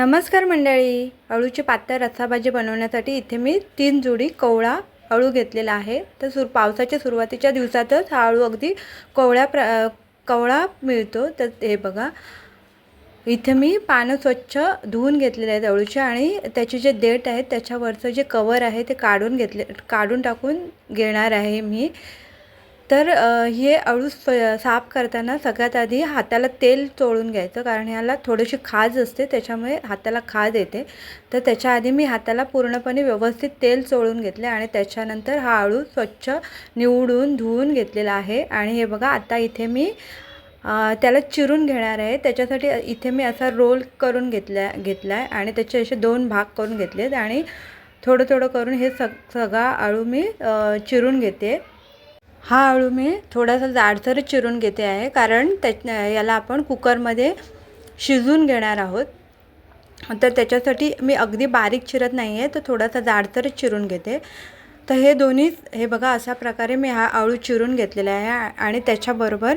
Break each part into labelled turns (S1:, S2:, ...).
S1: नमस्कार मंडळी. अळूची पातळ रस्साभाजी बनवण्यासाठी इथे मी तीन जुडी कोवळा अळू घेतलेला आहे. तर सुर पावसाच्या सुरुवातीच्या दिवसातच हा अळू अगदी कोवळ्या प्र कोवळा मिळतो. तर हे बघा. इथे मी पानं स्वच्छ धुवून घेतलेले आहेत अळूचे आणि त्याचे जे देठ आहेत त्याच्यावरचं जे कवर आहे ते काढून घेतले काढून टाकून घेणार आहे मी. तर हे अळू स साफ करताना सगळ्यात आधी हाताला तेल चोळून घ्यायचं. कारण ह्याला थोडीशी खाज असते त्याच्यामुळे हाताला खाज येते. तर त्याच्या आधी मी हाताला पूर्णपणे व्यवस्थित तेल चोळून घेतले आणि त्याच्यानंतर हा अळू स्वच्छ निवडून धुवून घेतलेला आहे. आणि हे बघा आता इथे मी त्याला चिरून घेणार आहे. त्याच्यासाठी इथे मी असा रोल करून घेतला घेतला आहे आणि त्याचे असे दोन भाग करून घेतलेत. आणि थोडं थोडं करून हे सग सगळा अळू मी चिरून घेते. हा अळू मी थोडासा जाडसरच चिरून घेते आहे कारण त्या याला आपण कुकरमध्ये शिजून घेणार आहोत. तर त्याच्यासाठी मी अगदी बारीक चिरत नाही आहे तर थोडासा जाडसरच चिरून घेते. तर हे दोन्ही हे बघा अशा प्रकारे मी हा अळू चिरून घेतलेला आहे आणि त्याच्याबरोबर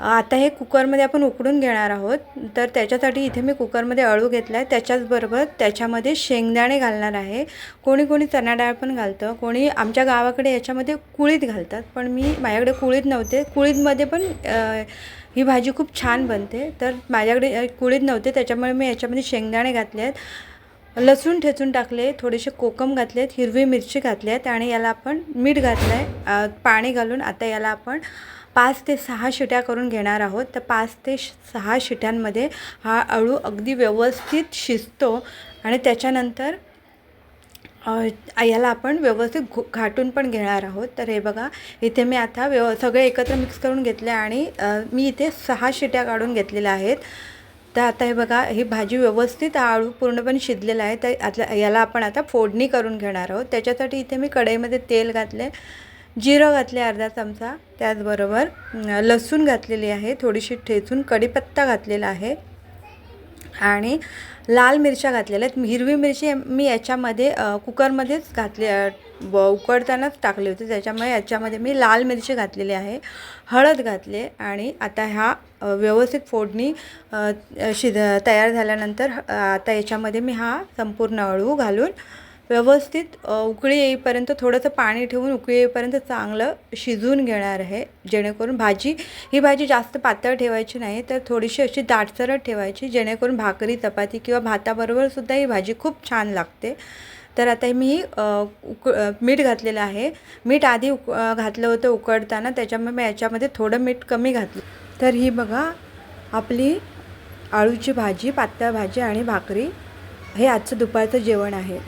S1: आता हे कुकरमध्ये आपण उकडून घेणार आहोत. तर त्याच्यासाठी इथे मी कुकरमध्ये अळू घेतला आहे त्याच्याचबरोबर त्याच्यामध्ये शेंगदाणे घालणार आहे. कोणी कोणी चणा डाळ पण घालतं. कोणी आमच्या गावाकडे याच्यामध्ये कुळीत घालतात. पण मी माझ्याकडे कुळीत नव्हते. कुळीतमध्ये पण ही भाजी खूप छान बनते. तर माझ्याकडे कुळीत नव्हते. त्याच्यामुळे मी याच्यामध्ये शेंगदाणे घातले आहेत. लसूण ठेचून टाकले थोडेसे कोकम घातलेत हिरवी मिरची घातली आहेत. आणि याला आपण मीठ घातलं आहे पाणी घालून. आता याला आपण पाच ते सहा शिट्या करून घेणार आहोत. तर पाच ते सहा शिट्यांमध्ये हा अळू अगदी व्यवस्थित शिजतो आणि त्याच्यानंतर याला आपण व्यवस्थित घो घाटून पण घेणार आहोत. तर हे बघा इथे मी आता व्यव सगळे एकत्र मिक्स करून घेतले आणि मी इथे सहा शिट्या काढून घेतलेल्या आहेत. तर आता हे बघा ही भाजी व्यवस्थित हा अळू पूर्णपणे शिजलेला आहे. तर आता याला आपण आता फोडणी करून घेणार आहोत. त्याच्यासाठी इथे मी कढईमध्ये तेल घातले जिरं घातले अर्धा चमचा त्याचबरोबर लसूण घातलेली आहे थोडीशी ठेचून कढीपत्ता घातलेला आहे आणि लाल मिरच्या घातलेल्या आहेत. हिरवी मिरची मी याच्यामध्ये कुकरमध्येच घातली ब उकडतानाच टाकली होती. त्याच्यामुळे याच्यामध्ये मी लाल मिरची घातलेली आहे हळद घातले आणि आता ह्या व्यवस्थित फोडणी शिज तयार झाल्यानंतर आता याच्यामध्ये मी हा संपूर्ण अळू घालून व्यवस्थित उकळी येईपर्यंत थोडंसं पाणी ठेवून उकळी येईपर्यंत चांगलं शिजवून घेणार आहे. जेणेकरून भाजी ही भाजी जास्त पातळ ठेवायची नाही तर थोडीशी अशी दाटसरट ठेवायची जेणेकरून भाकरी चपाती किंवा भाताबरोबर सुद्धा ही भाजी खूप छान लागते. तर आता मी उक मीठ घातलेलं आहे. मीठ आधी उक घातलं होतं उकडताना त्याच्यामुळे मी याच्यामध्ये थोडं मीठ कमी घातलं. तर ही बघा आपली आळूची भाजी पातळ भाजी आणि भाकरी हे आजचं दुपारचं जेवण आहे.